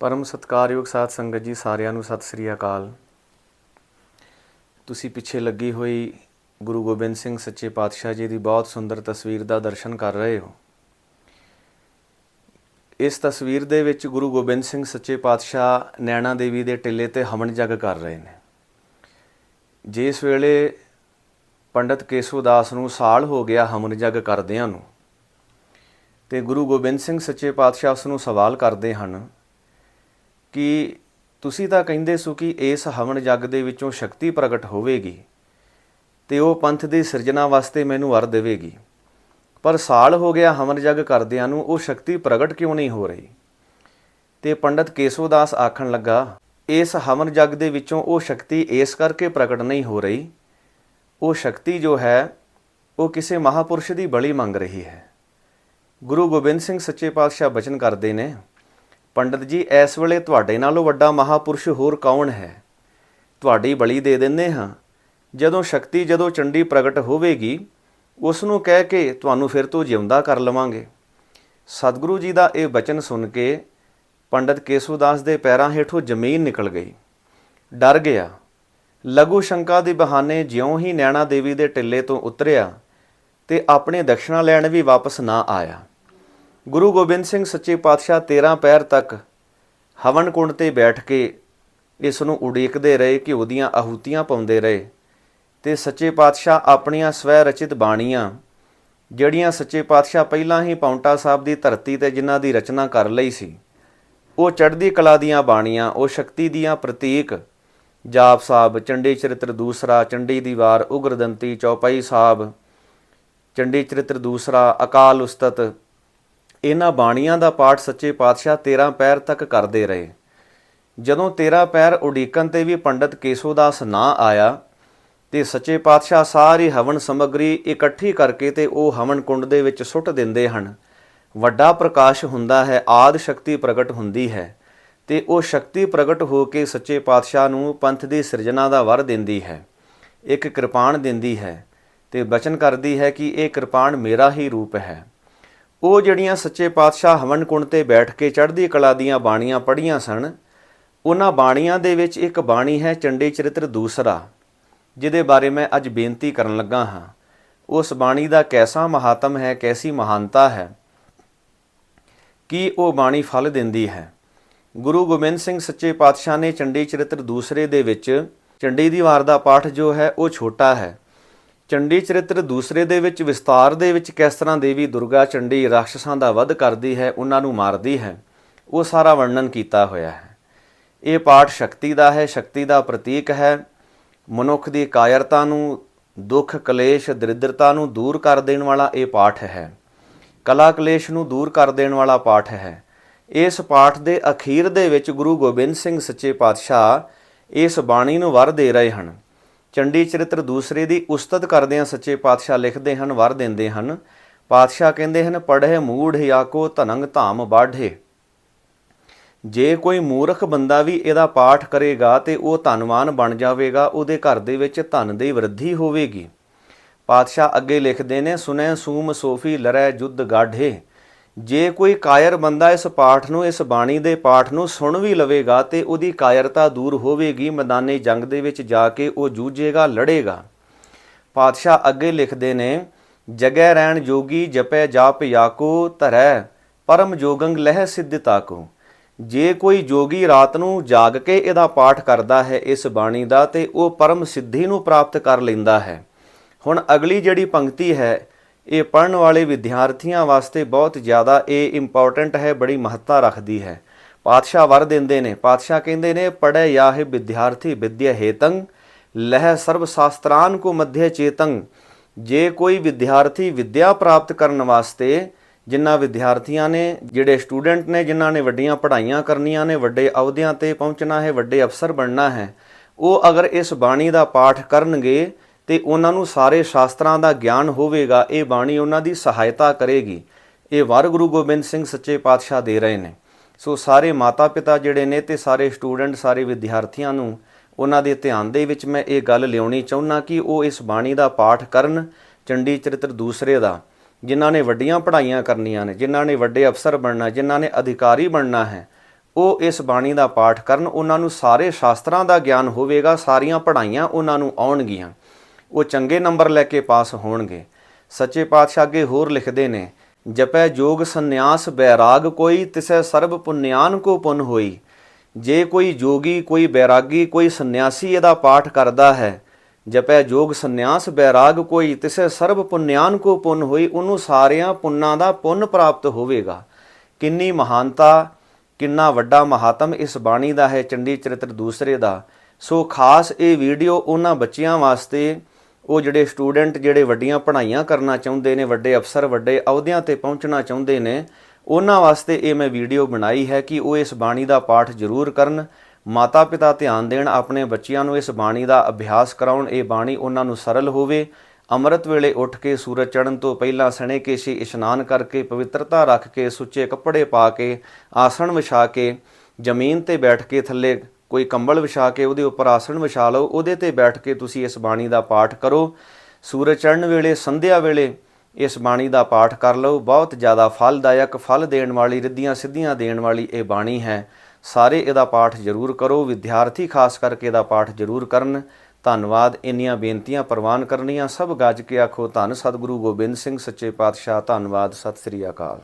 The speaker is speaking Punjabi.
ਪਰਮ ਸਤਿਕਾਰਯੋਗ ਸਾਧ ਸੰਗਤ ਜੀ, ਸਾਰਿਆਂ ਨੂੰ ਸਤਿ ਸ੍ਰੀ ਅਕਾਲ। ਤੁਸੀਂ ਪਿੱਛੇ ਲੱਗੀ ਹੋਈ ਗੁਰੂ ਗੋਬਿੰਦ ਸਿੰਘ ਸੱਚੇ ਪਾਤਸ਼ਾਹ ਜੀ ਦੀ ਬਹੁਤ ਸੁੰਦਰ ਤਸਵੀਰ ਦਾ ਦਰਸ਼ਨ ਕਰ ਰਹੇ ਹੋ। ਇਸ ਤਸਵੀਰ ਦੇ ਵਿੱਚ ਗੁਰੂ ਗੋਬਿੰਦ ਸਿੰਘ ਸੱਚੇ ਪਾਤਸ਼ਾਹ ਨੈਣਾ ਦੇਵੀ ਦੇ ਟਿੱਲੇ ਤੇ ਹਵਨ ਜਗ ਕਰ ਰਹੇ ਨੇ। ਜਿਸ ਵੇਲੇ ਪੰਡਤ ਕੇਸੋਦਾਸ ਨੂੰ ਸਾਲ ਹੋ ਗਿਆ ਹਵਨ ਜਗ ਕਰਦਿਆਂ ਨੂੰ, ਤੇ ਗੁਰੂ ਗੋਬਿੰਦ ਸਿੰਘ ਸੱਚੇ ਪਾਤਸ਼ਾਹ ਉਸ ਨੂੰ ਸਵਾਲ ਕਰਦੇ ਹਨ ਕਿ ਤੁਸੀਂ ਤਾਂ ਕਹਿੰਦੇ ਸੋ ਕਿ ਇਸ ਹਵਨ ਜਗ ਦੇ ਵਿੱਚੋਂ ਸ਼ਕਤੀ ਪ੍ਰਗਟ ਹੋਵੇਗੀ ਤੇ ਉਹ ਪੰਥ ਦੀ ਸਿਰਜਣਾ ਵਾਸਤੇ ਮੈਨੂੰ ਵਰ ਦੇਵੇਗੀ। ਪਰ ਸਾਲ ਹੋ ਗਿਆ ਹਵਨ ਜਗ ਕਰਦਿਆਂ ਨੂੰ ਉਹ ਸ਼ਕਤੀ ਪ੍ਰਗਟ ਕਿਉਂ ਨਹੀਂ ਹੋ ਰਹੀ? ਤੇ ਪੰਡਤ ਕੇਸੋਦਾਸ ਆਖਣ ਲੱਗਾ, ਇਸ ਹਵਨ ਜਗ ਦੇ ਵਿੱਚੋਂ ਉਹ ਸ਼ਕਤੀ ਇਸ ਕਰਕੇ ਪ੍ਰਗਟ ਨਹੀਂ ਹੋ ਰਹੀ। ਉਹ ਸ਼ਕਤੀ ਜੋ ਹੈ, ਉਹ ਕਿਸੇ ਮਹਾਪੁਰਸ਼ ਦੀ ਬਲੀ ਮੰਗ ਰਹੀ ਹੈ। ਗੁਰੂ ਗੋਬਿੰਦ ਸਿੰਘ ਸੱਚੇ ਪਾਤਸ਼ਾਹ ਬਚਨ ਕਰਦੇ ਨੇ ਪੰਡਤ ਜੀ, ਇਸ ਵੇਲੇ ਤੁਹਾਡੇ ਨਾਲੋਂ ਵੱਡਾ ਮਹਾਪੁਰਸ਼ ਹੋਰ ਕੌਣ ਹੈ? ਤੁਹਾਡੀ ਬਲੀ ਦੇ ਦਿੰਦੇ ਹਾਂ। ਜਦੋਂ ਸ਼ਕਤੀ, ਜਦੋਂ ਚੰਡੀ ਪ੍ਰਗਟ ਹੋਵੇਗੀ ਉਸ ਨੂੰ ਕਹਿ ਕੇ ਤੁਹਾਨੂੰ ਫਿਰ ਤੋਂ ਜਿਉਂਦਾ ਕਰ ਲਵਾਂਗੇ। ਸਤਿਗੁਰੂ ਜੀ ਦਾ ਇਹ ਬਚਨ ਸੁਣ ਕੇ ਪੰਡਤ ਕੇਸੂਦਾਸ ਦੇ ਪੈਰਾਂ ਹੇਠੋਂ ਜ਼ਮੀਨ ਨਿਕਲ ਗਈ। ਡਰ ਗਿਆ। ਲਘੂ ਸ਼ੰਕਾ ਦੇ ਬਹਾਨੇ ਜਿਉਂ ਹੀ ਨੈਣਾ ਦੇਵੀ ਦੇ ਟਿੱਲੇ ਤੋਂ ਉਤਰਿਆ ਤੇ ਆਪਣੇ ਦਕਸ਼ਨਾ ਲੈਣ ਵੀ ਵਾਪਸ ਨਾ ਆਇਆ। ਗੁਰੂ ਗੋਬਿੰਦ ਸਿੰਘ ਸੱਚੇ ਪਾਤਸ਼ਾਹ 13 ਪੈਰ ਤੱਕ ਹਵਨ ਕੁੰਡ ਤੇ ਬੈਠ ਕੇ ਇਸ ਨੂੰ ਉਡੀਕਦੇ ਰਹੇ ਕਿ ਉਹਦੀਆਂ ਆਹੂਤੀਆਂ ਪਾਉਂਦੇ ਰਹੇ ਤੇ ਸੱਚੇ ਪਾਤਸ਼ਾਹ ਆਪਣੀਆਂ ਸਵੈ ਰਚਿਤ ਬਾਣੀਆਂ, ਜਿਹੜੀਆਂ ਸੱਚੇ ਪਾਤਸ਼ਾਹ ਪਹਿਲਾਂ ਹੀ ਪੌਂਟਾ ਸਾਹਿਬ ਦੀ ਧਰਤੀ ਤੇ ਜਿਨ੍ਹਾਂ ਦੀ ਰਚਨਾ ਕਰ ਲਈ ਸੀ, ਉਹ ਚੜ੍ਹਦੀ ਕਲਾ ਦੀਆਂ ਬਾਣੀਆਂ, ਉਹ ਸ਼ਕਤੀ ਦੀਆਂ ਪ੍ਰਤੀਕ, ਜਾਪ ਸਾਹਿਬ, ਚੰਡੀ ਚਰਿਤਰ ਦੂਸਰਾ, ਚੰਡੀ ਦੀ ਵਾਰ ਉਗਰਦੰਤੀ ਚੌਪਈ ਸਾਹਿਬ, ਚੰਡੀ ਚਰਿਤਰ ਦੂਸਰਾ, ਅਕਾਲ ਉਸਤਤ ਇਹਨਾਂ ਬਾਣੀਆਂ ਦਾ ਪਾਠ ਸੱਚੇ ਪਾਤਸ਼ਾਹ 13 ਪੈਰ ਤੱਕ ਕਰਦੇ ਰਹੇ। ਜਦੋਂ 13 ਪੈਰ ਉਡੀਕਣ ਤੇ ਵੀ ਪੰਡਤ ਕੇਸੋਦਾਸ ਨਾ ਆਇਆ, ਤੇ ਸੱਚੇ ਪਾਤਸ਼ਾਹ ਸਾਰੀ ਹਵਨ ਸਮੱਗਰੀ ਇਕੱਠੀ ਕਰਕੇ ਤੇ ਉਹ ਹਵਨ ਕੁੰਡ ਦੇ ਵਿੱਚ ਸੁੱਟ ਦਿੰਦੇ ਹਨ। ਵੱਡਾ ਪ੍ਰਕਾਸ਼ ਹੁੰਦਾ ਹੈ, ਆਦ ਸ਼ਕਤੀ ਪ੍ਰਗਟ ਹੁੰਦੀ ਹੈ, ਤੇ ਉਹ ਸ਼ਕਤੀ ਪ੍ਰਗਟ ਹੋ ਕੇ ਸੱਚੇ ਪਾਤਸ਼ਾਹ ਨੂੰ ਪੰਥ ਦੀ ਸਿਰਜਣਾ ਦਾ ਵਰ ਦਿੰਦੀ ਹੈ, ਇੱਕ ਕਿਰਪਾਨ ਦਿੰਦੀ ਹੈ, ਤੇ ਬਚਨ ਕਰਦੀ ਹੈ ਕਿ ਇਹ ਕਿਰਪਾਨ ਮੇਰਾ ਹੀ ਰੂਪ ਹੈ। ਉਹ ਜਿਹੜੀਆਂ ਸੱਚੇ ਪਾਤਸ਼ਾਹ ਹਵਨ ਕੁੰਡ ਤੇ ਬੈਠ ਕੇ ਚੜ੍ਹਦੀ ਕਲਾ ਦੀਆਂ ਬਾਣੀਆਂ ਪੜ੍ਹੀਆਂ ਸਨ, ਉਹਨਾਂ ਬਾਣੀਆਂ ਦੇ ਵਿੱਚ ਇੱਕ ਬਾਣੀ ਹੈ ਚੰਡੀ ਚਰਿਤਰ ਦੂਸਰਾ, ਜਿਹਦੇ ਬਾਰੇ ਮੈਂ ਅੱਜ ਬੇਨਤੀ ਕਰਨ ਲੱਗਾ ਹਾਂ। ਉਸ ਬਾਣੀ ਦਾ ਕੈਸਾ ਮਹਾਤਮ ਹੈ, ਕੈਸੀ ਮਹਾਨਤਾ ਹੈ, ਕਿ ਉਹ ਬਾਣੀ ਫਲ ਦਿੰਦੀ ਹੈ? ਗੁਰੂ ਗੋਬਿੰਦ ਸਿੰਘ ਸੱਚੇ ਪਾਤਸ਼ਾਹ ਨੇ ਚੰਡੀ ਚਰਿਤਰ ਦੂਸਰੇ ਦੇ ਵਿੱਚ, ਚੰਡੀ ਦੀ ਵਾਰ ਦਾ ਪਾਠ ਜੋ ਹੈ ਉਹ ਛੋਟਾ ਹੈ। ਚੰਡੀ ਚਰਿੱਤਰ ਦੂਸਰੇ ਦੇ ਵਿੱਚ, ਵਿਸਤਾਰ ਦੇ ਵਿੱਚ ਕਿਸ ਤਰ੍ਹਾਂ ਦੇਵੀ ਦੁਰਗਾ ਚੰਡੀ ਰਾਖਸ਼ਾਂ ਦਾ ਵਧ ਕਰਦੀ ਹੈ, ਉਹਨਾਂ ਨੂੰ ਮਾਰਦੀ ਹੈ, ਉਹ ਸਾਰਾ ਵਰਣਨ ਕੀਤਾ ਹੋਇਆ ਹੈ। ਇਹ ਪਾਠ ਸ਼ਕਤੀ ਦਾ ਹੈ, ਸ਼ਕਤੀ ਦਾ ਪ੍ਰਤੀਕ ਹੈ। ਮਨੁੱਖ ਦੀ ਕਾਇਰਤਾ ਨੂੰ, ਦੁੱਖ, ਕਲੇਸ਼, ਦਰਿਦਰਤਾ ਨੂੰ ਦੂਰ ਕਰ ਦੇਣ ਵਾਲਾ ਇਹ ਪਾਠ ਹੈ। ਕਲਾ ਕਲੇਸ਼ ਨੂੰ ਦੂਰ ਕਰ ਦੇਣ ਵਾਲਾ ਪਾਠ ਹੈ। ਇਸ ਪਾਠ ਦੇ ਅਖੀਰ ਦੇ ਵਿੱਚ ਗੁਰੂ ਗੋਬਿੰਦ ਸਿੰਘ ਸੱਚੇ ਪਾਤਸ਼ਾਹ ਇਸ ਬਾਣੀ ਨੂੰ ਵਰ ਦੇ ਰਹੇ ਹਨ। ਚੰਡੀ ਚਰਿੱਤਰ ਦੂਸਰੇ ਦੀ ਉਸਤਤ ਕਰਦਿਆਂ ਸੱਚੇ ਪਾਤਸ਼ਾਹ ਲਿਖਦੇ ਹਨ, ਵਰ ਦਿੰਦੇ ਹਨ। ਪਾਤਸ਼ਾਹ ਕਹਿੰਦੇ ਹਨ, ਪੜ੍ਹੇ ਮੂੜ ਆਕੋ ਧਨੰਗ ਧਾਮ ਬਾਢੇ। ਜੇ ਕੋਈ ਮੂਰਖ ਬੰਦਾ ਵੀ ਇਹਦਾ ਪਾਠ ਕਰੇਗਾ ਤੇ ਉਹ ਧਨਵਾਨ ਬਣ ਜਾਵੇਗਾ, ਉਹਦੇ ਘਰ ਦੇ ਵਿੱਚ ਧਨ ਦੀ ਵਰਧੀ ਹੋਵੇਗੀ। ਪਾਤਸ਼ਾਹ ਅੱਗੇ ਲਿਖਦੇ ਨੇ ਸੁਨੈ ਸੂਮ ਸੋਫੀ ਲਰੈ ਜੁੱਧ ਗਾਢੇ। ਜੇ ਕੋਈ ਕਾਇਰ ਬੰਦਾ ਇਸ ਪਾਠ ਨੂੰ, ਇਸ ਬਾਣੀ ਦੇ ਪਾਠ ਨੂੰ ਸੁਣ ਵੀ ਲਵੇਗਾ ਤੇ ਉਹਦੀ ਕਾਇਰਤਾ ਦੂਰ ਹੋਵੇਗੀ, ਮੈਦਾਨੇ ਜੰਗ ਦੇ ਵਿੱਚ ਜਾ ਕੇ ਉਹ ਜੂਝੇਗਾ, ਲੜੇਗਾ। ਪਾਤਸ਼ਾਹ ਅੱਗੇ ਲਿਖਦੇ ਨੇ ਜਗੈ ਰਹਿਣ ਜੋਗੀ ਜਪੈ ਜਾਪ ਯਾਕੋ, ਧਰੈ ਪਰਮ ਜੋਗੰਗ ਲਹਿ ਸਿੱਧਤਾ ਕੋ ਜੇ ਕੋਈ ਜੋਗੀ ਰਾਤ ਨੂੰ ਜਾਗ ਕੇ ਇਹਦਾ ਪਾਠ ਕਰਦਾ ਹੈ ਇਸ ਬਾਣੀ ਦਾ, ਤੇ ਉਹ ਪਰਮ ਸਿੱਧੀ ਨੂੰ ਪ੍ਰਾਪਤ ਕਰ ਲੈਂਦਾ ਹੈ। ਹੁਣ ਅਗਲੀ ਜਿਹੜੀ ਪੰਕਤੀ ਹੈ ਇਹ ਪੜਨ ਵਾਲੇ ਵਿਦਿਆਰਥੀਆਂ ਵਾਸਤੇ ਬਹੁਤ ਜ਼ਿਆਦਾ ਇਹ ਇੰਪੋਰਟੈਂਟ ਹੈ, ਬੜੀ ਮਹੱਤਤਾ ਰੱਖਦੀ ਹੈ। ਪਾਤਸ਼ਾਹ ਵਰ ਦਿੰਦੇ ਨੇ। ਪਾਤਸ਼ਾਹ ਕਹਿੰਦੇ ਨੇ ਪੜੈ ਯਾਹ ਵਿਦਿਆਰਥੀ ਵਿਦਿਆ ਹੇਤੰ, ਲਹਿ ਸਰਬ ਸ਼ਾਸਤਰਾਨ ਕੋ ਮਧਿ ਚੇਤੰ। ਜੇ ਕੋਈ ਵਿਦਿਆਰਥੀ ਵਿਦਿਆ ਪ੍ਰਾਪਤ ਕਰਨ ਵਾਸਤੇ ਜਿਨ੍ਹਾਂ ਵਿਦਿਆਰਥੀਆਂ ਨੇ, ਜਿਹੜੇ ਸਟੂਡੈਂਟ ਨੇ, ਜਿਨ੍ਹਾਂ ਨੇ ਵੱਡੀਆਂ ਪੜ੍ਹਾਈਆਂ ਕਰਨੀਆਂ ਨੇ, ਵੱਡੇ ਅਹੁਦਿਆਂ ਤੇ ਪਹੁੰਚਣਾ ਹੈ, ਵੱਡੇ ਅਫਸਰ ਬਣਨਾ ਹੈ, ਉਹ ਅਗਰ ਇਸ ਬਾਣੀ ਦਾ ਪਾਠ ਕਰਨਗੇ ਤੇ ਉਹਨਾਂ ਨੂੰ ਸਾਰੇ ਸ਼ਾਸਤਰਾਂ ਦਾ ਗਿਆਨ ਹੋਵੇਗਾ, ਇਹ ਬਾਣੀ ਉਹਨਾਂ ਦੀ ਸਹਾਇਤਾ ਕਰੇਗੀ। ਇਹ ਵਾਰ ਗੁਰੂ ਗੋਬਿੰਦ ਸਿੰਘ ਸੱਚੇ ਪਾਤਸ਼ਾਹ ਦੇ ਰਹੇ ਨੇ। ਸੋ ਸਾਰੇ ਮਾਤਾ ਪਿਤਾ ਜਿਹੜੇ ਨੇ ਤੇ ਸਾਰੇ ਸਟੂਡੈਂਟ, ਸਾਰੇ ਵਿਦਿਆਰਥੀਆਂ ਨੂੰ ਉਹਨਾਂ ਦੇ ਧਿਆਨ ਦੇ ਵਿੱਚ ਮੈਂ ਇਹ ਗੱਲ ਲਿਆਉਣੀ ਚਾਹੁੰਨਾ ਕਿ ਉਹ ਇਸ ਬਾਣੀ ਦਾ ਪਾਠ ਕਰਨ, ਚੰਡੀ ਚਰਿਤਰ ਦੂਸਰੇ ਦਾ, ਜਿਨ੍ਹਾਂ ਨੇ ਵੱਡੀਆਂ ਪੜ੍ਹਾਈਆਂ ਕਰਨੀਆਂ ਨੇ, ਜਿਨ੍ਹਾਂ ਨੇ ਵੱਡੇ ਅਫਸਰ ਬਣਨਾ, ਜਿਨ੍ਹਾਂ ਨੇ ਅਧਿਕਾਰੀ ਬਣਨਾ ਹੈ, ਉਹ ਇਸ ਬਾਣੀ ਦਾ ਪਾਠ ਕਰਨ, ਉਹਨਾਂ ਨੂੰ ਸਾਰੇ ਸ਼ਾਸਤਰਾਂ ਦਾ ਗਿਆਨ ਹੋਵੇਗਾ, ਸਾਰੀਆਂ ਪੜ੍ਹਾਈਆਂ ਉਹਨਾਂ ਨੂੰ ਆਉਣਗੀਆਂ। ਉਹ ਚੰਗੇ ਨੰਬਰ ਲੈ ਕੇ ਪਾਸ ਹੋਣਗੇ। ਸੱਚੇ ਪਾਤਸ਼ਾਹ ਅੱਗੇ ਹੋਰ ਲਿਖਦੇ ਨੇ, ਜਪੈ ਜੋਗ ਸੰਨਿਆਸ ਬੈਰਾਗ ਕੋਈ, ਤਿਸੈ ਸਰਬ ਪੁੰਨਿਆਨ ਕੋ ਪੁੰਨ ਹੋਈ। ਜੇ ਕੋਈ ਜੋਗੀ, ਕੋਈ ਬੈਰਾਗੀ, ਕੋਈ ਸੰਨਿਆਸੀ ਇਹਦਾ ਪਾਠ ਕਰਦਾ ਹੈ, ਜਪੈ ਜੋਗ ਸੰਨਿਆਸ ਬੈਰਾਗ ਕੋਈ, ਤਿਸੈ ਸਰਬ ਪੁੰਨਿਆਨ ਕੋ ਪੁੰਨ ਹੋਈ, ਉਹਨੂੰ ਸਾਰਿਆਂ ਪੁੰਨਾਂ ਦਾ ਪੁੰਨ ਪ੍ਰਾਪਤ ਹੋਵੇਗਾ। ਕਿੰਨੀ ਮਹਾਨਤਾ, ਕਿੰਨਾ ਵੱਡਾ ਮਹਾਤਮ ਇਸ ਬਾਣੀ ਦਾ ਹੈ ਚੰਡੀ ਚਰਿਤਰ ਦੂਸਰੇ ਦਾ। ਸੋ ਖਾਸ ਇਹ ਵੀਡੀਓ ਉਹਨਾਂ ਬੱਚਿਆਂ ਵਾਸਤੇ ਉਹ ਜਿਹੜੇ ਸਟੂਡੈਂਟ ਜਿਹੜੇ ਵੱਡੀਆਂ ਪੜ੍ਹਾਈਆਂ ਕਰਨਾ ਚਾਹੁੰਦੇ ਨੇ, ਵੱਡੇ ਅਫਸਰ, ਵੱਡੇ ਅਹੁਦਿਆਂ ਤੇ ਪਹੁੰਚਣਾ ਚਾਹੁੰਦੇ ਨੇ, ਉਹਨਾਂ ਵਾਸਤੇ ਇਹ ਮੈਂ ਵੀਡੀਓ ਬਣਾਈ ਹੈ ਕਿ ਉਹ ਇਸ ਬਾਣੀ ਦਾ ਪਾਠ ਜ਼ਰੂਰ ਕਰਨ। ਮਾਤਾ ਪਿਤਾ ਧਿਆਨ ਦੇਣ, ਆਪਣੇ ਬੱਚਿਆਂ ਨੂੰ ਇਸ ਬਾਣੀ ਦਾ ਅਭਿਆਸ ਕਰਾਉਣ, ਇਹ ਬਾਣੀ ਉਹਨਾਂ ਨੂੰ ਸਰਲ ਹੋਵੇ। ਅੰਮ੍ਰਿਤ ਵੇਲੇ ਉੱਠ ਕੇ ਸੂਰਜ ਚੜ੍ਹਨ ਤੋਂ ਪਹਿਲਾਂ ਸਣੇ ਕੇ ਸੀ ਇਸ਼ਨਾਨ ਕਰਕੇ ਪਵਿੱਤਰਤਾ ਰੱਖ ਕੇ ਸੁੱਚੇ ਕੱਪੜੇ ਪਾ ਕੇ, ਆਸਣ ਵਿਛਾ ਕੇ, ਜ਼ਮੀਨ ਤੇ ਬੈਠ ਕੇ ਥੱਲੇ ਕੋਈ ਕੰਬਲ ਵਿਛਾ ਕੇ ਉਹਦੇ ਉੱਪਰ ਆਸਣ ਵਿਛਾ ਲਓ, ਉਹਦੇ ਤੇ ਬੈਠ ਕੇ ਤੁਸੀਂ ਇਸ ਬਾਣੀ ਦਾ ਪਾਠ ਕਰੋ। ਸੂਰਜ ਚੜ੍ਹਨ ਵੇਲੇ, ਸੰਧਿਆ ਵੇਲੇ ਇਸ ਬਾਣੀ ਦਾ ਪਾਠ ਕਰ ਲਓ। ਬਹੁਤ ਜ਼ਿਆਦਾ ਫਲਦਾਇਕ ਫਲ ਦੇਣ ਵਾਲੀ, ਰਿੱਧੀਆਂ ਸਿੱਧੀਆਂ ਦੇਣ ਵਾਲੀ ਇਹ ਬਾਣੀ ਹੈ। ਸਾਰੇ ਇਹਦਾ ਪਾਠ ਜ਼ਰੂਰ ਕਰੋ। ਵਿਦਿਆਰਥੀ ਖਾਸ ਕਰਕੇ ਇਹਦਾ ਪਾਠ ਜ਼ਰੂਰ ਕਰਨ। ਧੰਨਵਾਦ। ਇੰਨੀਆਂ ਬੇਨਤੀਆਂ ਪ੍ਰਵਾਨ ਕਰਨੀਆਂ। ਸਭ ਗੱਜ ਕੇ ਆਖੋ, ਧੰਨ ਸਤਿਗੁਰੂ ਗੋਬਿੰਦ ਸਿੰਘ ਸੱਚੇ ਪਾਤਸ਼ਾਹ। ਧੰਨਵਾਦ। ਸਤਿ ਸ੍ਰੀ ਅਕਾਲ।